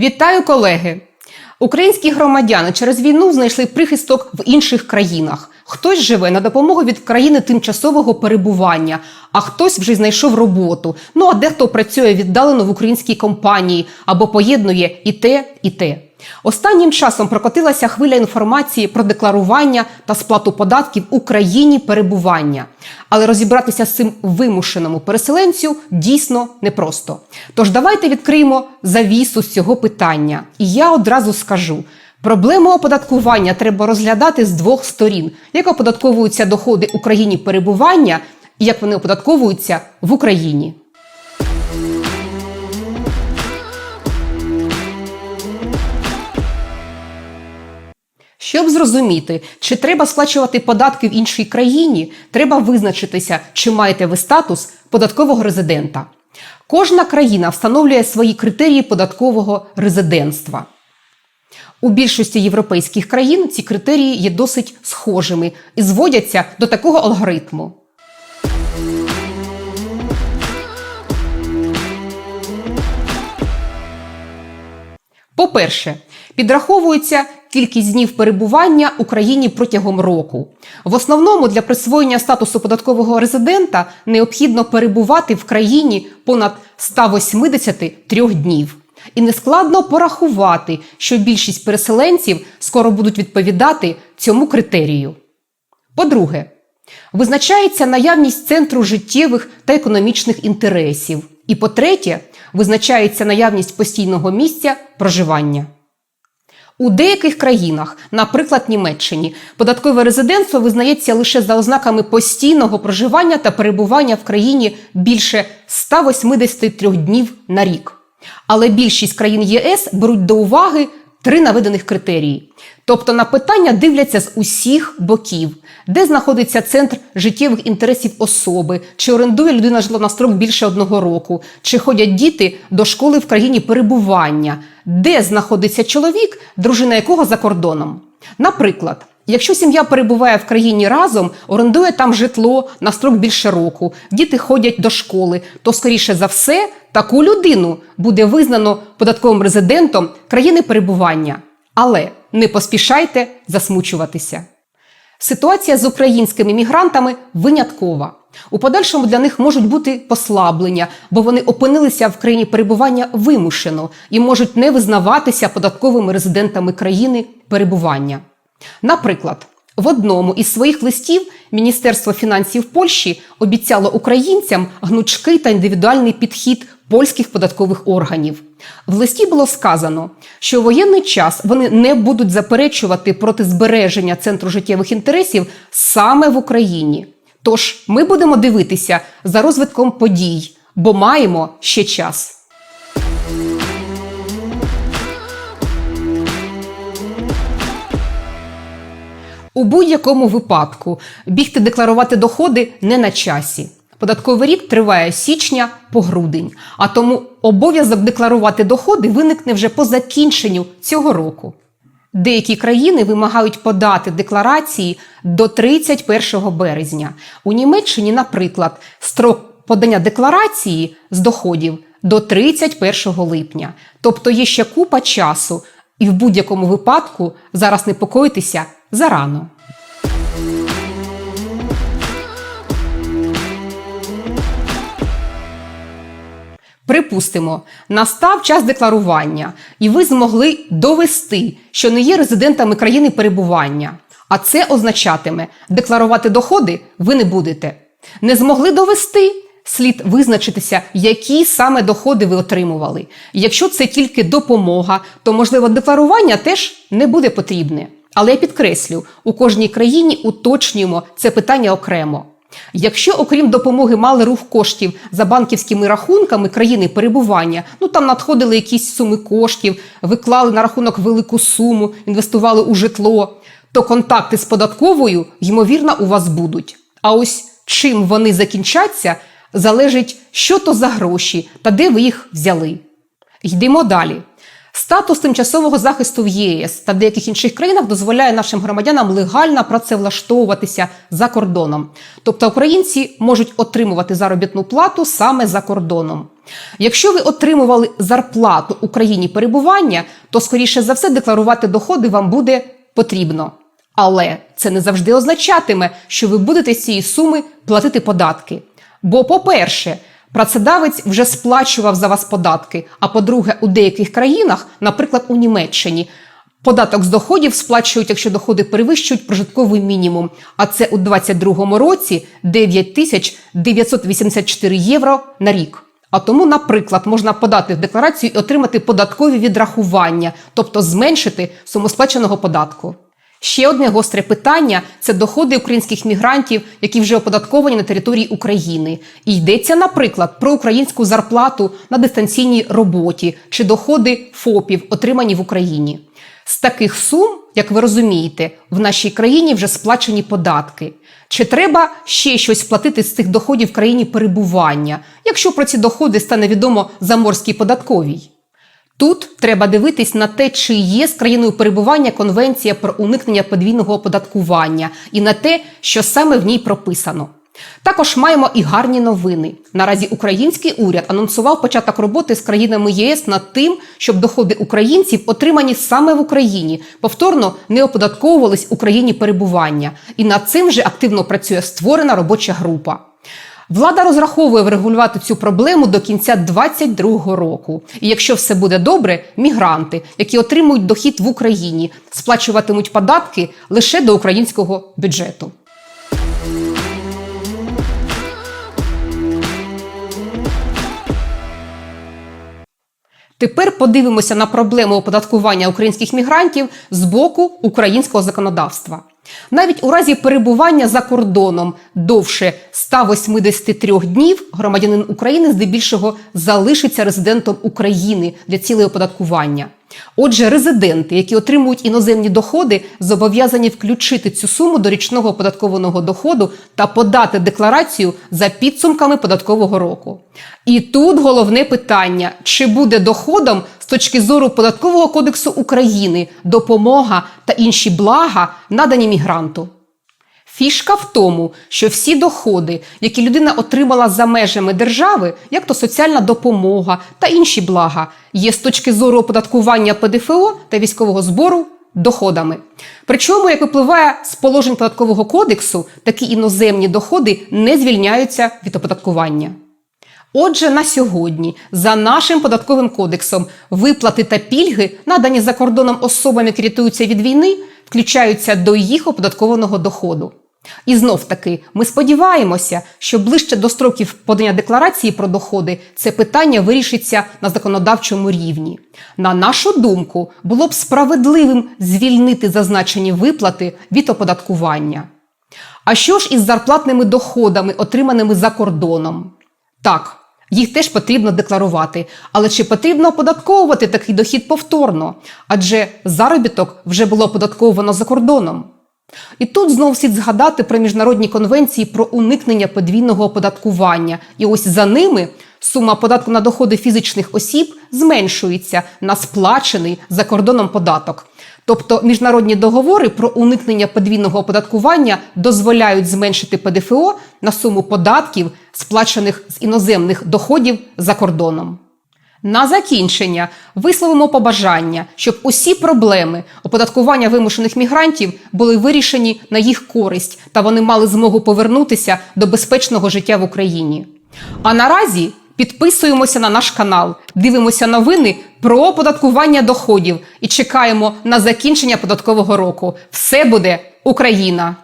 Вітаю, колеги! Українські громадяни через війну знайшли прихисток в інших країнах. Хтось живе на допомогу від країни тимчасового перебування, а хтось вже знайшов роботу. Ну а дехто працює віддалено в українській компанії або поєднує і те, і те. Останнім часом прокотилася хвиля інформації про декларування та сплату податків у країні перебування. Але розібратися з цим вимушеному переселенцю дійсно непросто. Тож давайте відкриємо завісу з цього питання. І я одразу скажу. Проблему оподаткування треба розглядати з двох сторін: як оподатковуються доходи у країні перебування і як вони оподатковуються в Україні. Щоб зрозуміти, чи треба сплачувати податки в іншій країні, треба визначитися, чи маєте ви статус податкового резидента. Кожна країна встановлює свої критерії податкового резидентства. У більшості європейських країн ці критерії є досить схожими і зводяться до такого алгоритму. По-перше, підраховується кількість днів перебування у країні протягом року. В основному для присвоєння статусу податкового резидента необхідно перебувати в країні понад 183 днів. І нескладно порахувати, що більшість переселенців скоро будуть відповідати цьому критерію. По-друге, визначається наявність центру життєвих та економічних інтересів. І по-третє, визначається наявність постійного місця проживання. У деяких країнах, наприклад, Німеччині, податкове резидентство визнається лише за ознаками постійного проживання та перебування в країні більше 183 днів на рік. Але більшість країн ЄС беруть до уваги три наведених критерії. Тобто на питання дивляться з усіх боків, де знаходиться центр життєвих інтересів особи, чи орендує людина житло на строк більше одного року, чи ходять діти до школи в країні перебування, де знаходиться чоловік, дружина якого за кордоном. Наприклад, Якщо сім'я перебуває в країні разом, орендує там житло на строк більше року, діти ходять до школи, то, скоріше за все, таку людину буде визнано податковим резидентом країни перебування. Але не поспішайте засмучуватися. Ситуація з українськими мігрантами виняткова. У подальшому для них можуть бути послаблення, бо вони опинилися в країні перебування вимушено і можуть не визнаватися податковими резидентами країни перебування. Наприклад, в одному із своїх листів Міністерство фінансів Польщі обіцяло українцям гнучкий та індивідуальний підхід польських податкових органів. В листі було сказано, що у воєнний час вони не будуть заперечувати проти збереження центру життєвих інтересів саме в Україні. Тож ми будемо дивитися за розвитком подій, бо маємо ще час. У будь-якому випадку бігти декларувати доходи не на часі. Податковий рік триває з січня по грудень, а тому обов'язок декларувати доходи виникне вже по закінченню цього року. Деякі країни вимагають подати декларації до 31 березня. У Німеччині, наприклад, строк подання декларації з доходів до 31 липня. Тобто є ще купа часу, і в будь-якому випадку зараз непокоїтися зарано. Припустимо, настав час декларування, і ви змогли довести, що не є резидентами країни перебування. А це означатиме, декларувати доходи ви не будете. Не змогли довести, слід визначитися, які саме доходи ви отримували. Якщо це тільки допомога, то можливо декларування теж не буде потрібне. Але я підкреслю, у кожній країні уточнюємо це питання окремо. Якщо, окрім допомоги, мали рух коштів за банківськими рахунками країни перебування, ну там надходили якісь суми коштів, виклали на рахунок велику суму, інвестували у житло, то контакти з податковою, ймовірно, у вас будуть. А ось чим вони закінчаться, залежить, що то за гроші та де ви їх взяли. Йдемо далі. Статус тимчасового захисту в ЄС та деяких інших країнах дозволяє нашим громадянам легально працевлаштовуватися за кордоном. Тобто українці можуть отримувати заробітну плату саме за кордоном. Якщо ви отримували зарплату у країні перебування, то скоріше за все декларувати доходи вам буде потрібно. Але це не завжди означатиме, що ви будете з цієї суми платити податки. Бо, по-перше, працедавець вже сплачував за вас податки. А по-друге, у деяких країнах, наприклад, у Німеччині, податок з доходів сплачують, якщо доходи перевищують прожитковий мінімум. А це у 2022 році 9 тисяч 984 євро на рік. А тому, наприклад, можна подати в декларацію і отримати податкові відрахування, тобто зменшити суму сплаченого податку. Ще одне гостре питання це доходи українських мігрантів, які вже оподатковані на території України. І йдеться, наприклад, про українську зарплату на дистанційній роботі чи доходи ФОПів, отримані в Україні. З таких сум, як ви розумієте, в нашій країні вже сплачені податки. Чи треба ще щось платити з цих доходів в країні перебування, якщо про ці доходи стане відомо заморській податковій? Тут треба дивитись на те, чи є з країною перебування конвенція про уникнення подвійного оподаткування і на те, що саме в ній прописано. Також маємо і гарні новини. Наразі український уряд анонсував початок роботи з країнами ЄС над тим, щоб доходи українців, отримані саме в Україні, повторно не оподатковувались у країні перебування. І над цим вже активно працює створена робоча група. Влада розраховує врегулювати цю проблему до кінця 2022 року. І якщо все буде добре, мігранти, які отримують дохід в Україні, сплачуватимуть податки лише до українського бюджету. Тепер подивимося на проблему оподаткування українських мігрантів з боку українського законодавства. Навіть у разі перебування за кордоном довше 183 днів громадянин України здебільшого залишиться резидентом України для цілей оподаткування. Отже, резиденти, які отримують іноземні доходи, зобов'язані включити цю суму до річного оподаткованого доходу та подати декларацію за підсумками податкового року. І тут головне питання: чи буде доходом з точки зору податкового кодексу України допомога та інші блага надані мігранту? Фішка в тому, що всі доходи, які людина отримала за межами держави, як то соціальна допомога та інші блага, є з точки зору оподаткування ПДФО та військового збору доходами. Причому, як випливає з положень податкового кодексу, такі іноземні доходи не звільняються від оподаткування. Отже, на сьогодні, за нашим податковим кодексом, виплати та пільги, надані за кордоном особам, які рятуються від війни, включаються до їх оподаткованого доходу. І знов таки, ми сподіваємося, що ближче до строків подання декларації про доходи це питання вирішиться на законодавчому рівні. На нашу думку, було б справедливим звільнити зазначені виплати від оподаткування. А що ж із зарплатними доходами, отриманими за кордоном? Так, їх теж потрібно декларувати. Але чи потрібно оподатковувати такий дохід повторно? Адже заробіток вже було оподатковано за кордоном. І тут знову слід згадати про міжнародні конвенції про уникнення подвійного оподаткування. І ось за ними сума податку на доходи фізичних осіб зменшується на сплачений за кордоном податок. Тобто міжнародні договори про уникнення подвійного оподаткування дозволяють зменшити ПДФО на суму податків, сплачених з іноземних доходів за кордоном. На закінчення висловимо побажання, щоб усі проблеми оподаткування вимушених мігрантів були вирішені на їх користь та вони мали змогу повернутися до безпечного життя в Україні. А наразі підписуємося на наш канал, дивимося новини про оподаткування доходів і чекаємо на закінчення податкового року. Все буде Україна!